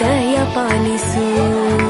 ದಯಪಾಲಿಸು.